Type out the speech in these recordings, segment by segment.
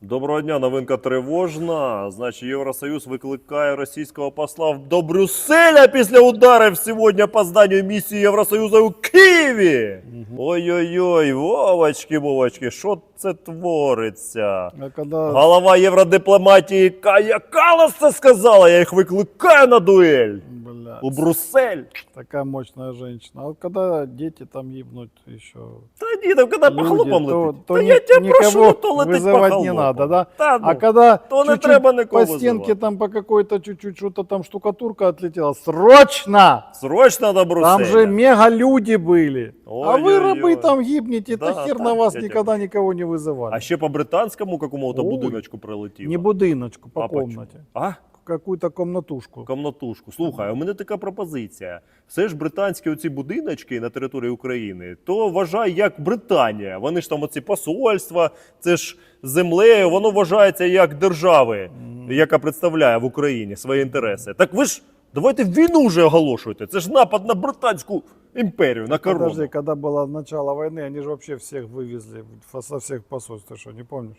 Доброго дня, новинка тривожна. Значить, Євросоюз викликає російського посла до Брюсселя після ударів сьогодні по зданню місії Євросоюзу у Києві. Ой-ой-ой, Вовочки, Вовочки, що це твориться? А когда Голова євродипломатії Кая Калас це сказала, я їх викликаю на дуель бля, у Брюссель. такая мощная женщина. А вот когда дети там ебнут еще. Та ні, там коли по люди, хлопам то, летить. то Та ни- я тебе прошу, никого то летить по вызывать не хлопам. надо, да? Та, ну. А когда то не чуть-чуть треба нікого по стенке визивати. там по какой-то чуть-чуть что-то там штукатурка отлетела, срочно! Срочно до Брюсселя. Там же мега люди были. а вы Ой-ой-ой. рабы там гибнете, Да, это хер да, на вас я никогда никого не вызывали. А ще по британському какому-то Ой. будиночку прилетіло. Не будиночку, по А по чому? комнате. А? Какую-то комнатушку. Комнатушку. Слухай, у мене така пропозиція. Все ж британські оці будиночки на території України, то вважай як Британія. Вони ж там оці посольства, це ж землею, воно вважається як держави, яка представляє в Україні свої інтереси. Так ви ж давайте війну вже оголошуєте. Це ж напад на британську імперію, на корону. Подожди, когда было начало войны, они же вообще всех вывезли фа- со всех посольств, ты что, не помнишь?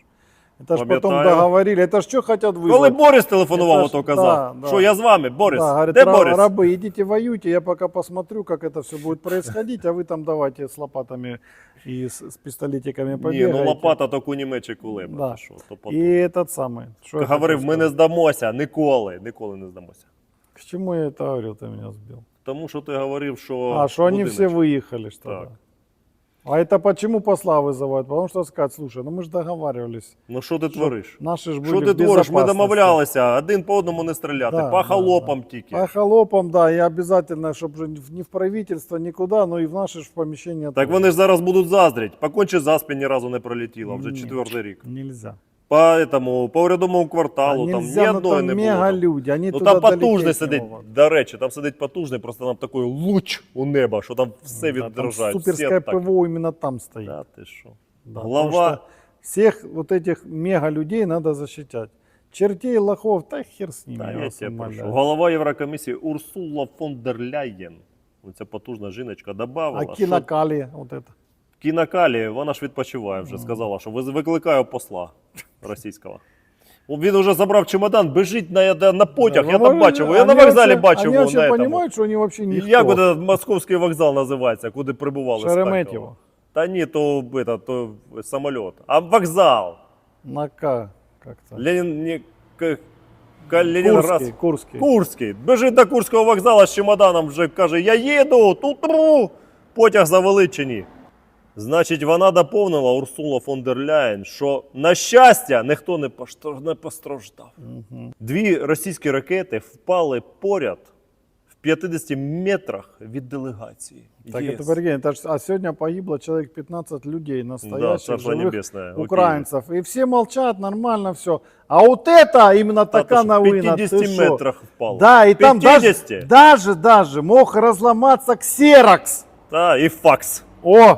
Это ж потом Пам'ятаю. договорили, это ж что хотят вызвать? Коли Борис телефонував, Це ж- ото казав, да, да. що я з вами, Борис. да, говорит, Де «Ра- Борис? рабы, идите воюйте, я пока посмотрю, как это все будет происходить, а вы там давайте с лопатами и с, с пистолетиками Ні, побегаете. ну лопата то кунімечі кулеба. Да. та що, то потім. И этот самый. Что я Говорив, хотел ми не сказать? здамося, ніколи, ніколи не здамося. К чему я это говорил, ты меня сбил? Тому що ти говорив, що. а, что они все будиночок. выехали, что Так. да. А это почему посла вызывают? Потому что сказать, слушай, ну мы же договаривались. Ну що ти твориш? Наши ж были Що в ти твориш? Ми безопасности. домовлялися один по одному не стріляти, Да, по да, холопам да. тільки. По холопам, да, и обязательно, чтобы не в правительство, никуда, но и в наши ж помещения. Так тоже. вони ж зараз будуть заздрять. По кончі заспі ні разу не пролетіло, вже Ні. четвертий рік. Нельзя. По, этому, по урядовому кварталу А там нельзя, ні ну, одної там не мега було. там. люди, они Ну туда там потужний долететь не сидить. могут. До речі, там сидить потужний, просто там такий луч у неба, що там все Да, там відражає. суперское всі так. ПВО именно там стоит. Да, ти що? Да, Глава- потому что всех вот этих мега людей надо защищать. Чертей, лохов, да хер с ними, Та я я вас тебе прошу. умоляю. Голова Єврокомісії Урсула фон дер Ляєн. Оця потужна жіночка А добавила. що кинокали, вот это. Кінакалі, вона ж відпочиває вже, сказала, що ви- викликаю посла російського. О, Він вже забрав чемодан, біжить на, на, на потяг, Да, я ну, там бачив, я они на вокзалі вообще- бачив. Они його вообще на этому. понимают, что они вообще никто. Як от этот московський вокзал називається, куди прибували з Харкова? Шереметьєво. Та ні, то, это, то самоліт. А вокзал. На К как-то. Ленін, не, к, к, Ленінград. Курский, Курский. Курський. Біжить до Курського вокзалу з чемоданом, вже каже: Я їду, тут тру. потяг завели чи ні. Значить, вона доповнила Урсула фон дер Ляєн, що на щастя ніхто не, поштр- не постраждав. Мгм. Дві російські ракети впали поряд в 50 метрах від делегації. Так ЄС. это прикинь, это ж- а сегодня погибло человек 15 людей да, настоящих Царство живых Небесное. окей. украинцев. И все молчат, нормально все. А вот это именно Та, то такая ж в новина. 50 ты шо? метрах впало. Да, и там даже, 50? даже, даже мог разломаться ксерокс. Та, і факс. О,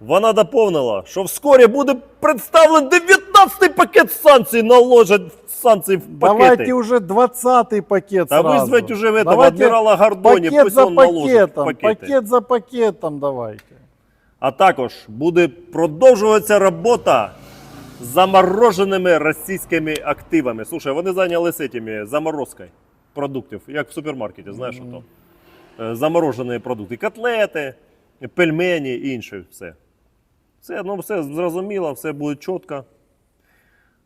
вона доповнила, що вскоре буде представлений 19-й пакет санкцій, наложать санкції в пакети. давайте уже 20-й пакет Та сразу. визвать уже этого Давайте адмірала Гордоні, пакет пусть за он наложить пакетом, пакети. пакет за пакетом давайте. А також буде продовжуватися робота з замороженими російськими активами. Слушай, вони зайнялися цими заморозкою продуктів, як в супермаркеті, знаєш, Мгм. ото. Е, заморожені продукти, котлети, пельмені і інше все. Все, ну, все зрозуміло, все буде чітко.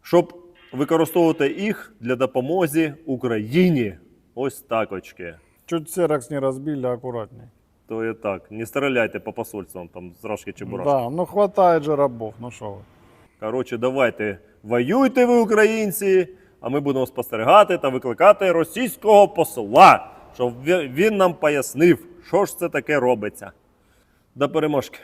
Щоб використовувати їх для допомоги Україні. Ось так очки. Чуть ксерокс не разбили, аккуратней. То і так. Не стріляйте по посольствам, там зражки чи бурашки. Да, ну хватает же рабов, ну что вы. Коротше, давайте воюйте ви, українці, а ми будемо спостерігати та викликати російського посла, щоб він нам пояснив, що ж це таке робиться. До переможки.